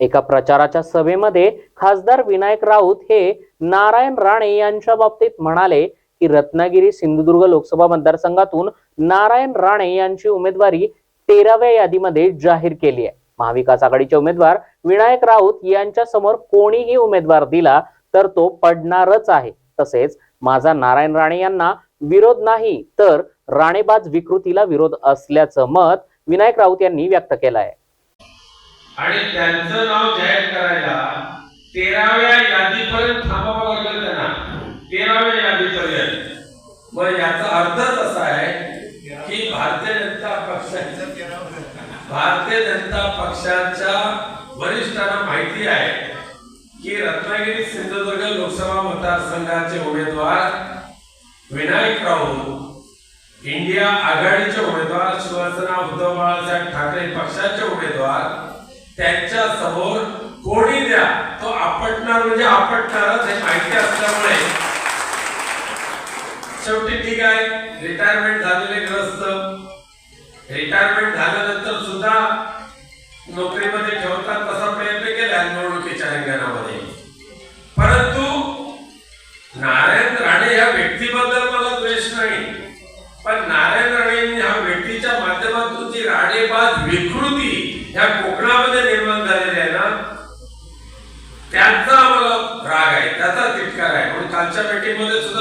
एका प्रचाराच्या सभेमध्ये खासदार विनायक राऊत हे नारायण राणे यांच्या बाबतीत म्हणाले की रत्नागिरी सिंधुदुर्ग लोकसभा मतदारसंघातून नारायण राणे यांची उमेदवारी तेराव्या यादीमध्ये जाहीर केली आहे. महाविकास आघाडीचे उमेदवार विनायक राऊत यांच्या समोर कोणीही उमेदवार दिला तर तो पडणारच आहे. तसेच माझा नारायण राणे यांना विरोध नाही तर राणेबाज विकृतीला विरोध असल्याचं मत विनायक राऊत यांनी व्यक्त केलं आहे. आणि त्यांचं नाव जाहीर करायला तेराव्या यादीपर्यंत थांबावं लागलं त्यांना. तेराव्या यादीपर्यंत. मग याचा अर्थच असा आहे की भारतीय जनता पक्षाच्या भारतीय जनता पक्षाच्या वरिष्ठांना माहिती आहे की रत्नागिरी सिंधुदुर्ग लोकसभा मतदारसंघाचे उमेदवार विनायक राऊत इंडिया आघाडीचे उमेदवार शिवसेना उद्धव बाळासाहेब ठाकरे पक्षाचे उमेदवार त्यांच्यासमोर कोणी द्या. तो आपटणार म्हणजे आपटणारच हे माहिती असल्यामुळे. शेवटी ठीक आहे रिटायरमेंट झालेले ग्रस्त. रिटायरमेंट झाल्यानंतर सुद्धा नोकरीमध्ये ठेवतात तसा प्रयत्न केला निवडणुकीच्या रिंगणामध्ये परंतु नारायण राणे या व्यक्तीबद्दल मला द्वेष नाही. पण नारायण राणे संस्कृती ह्या कोकणामध्ये निर्माण झालेल्या आहे ना त्यांचा आम्हाला राग आहे त्याचा तिटकार आहे. म्हणून कालच्या पेटीमध्ये सुद्धा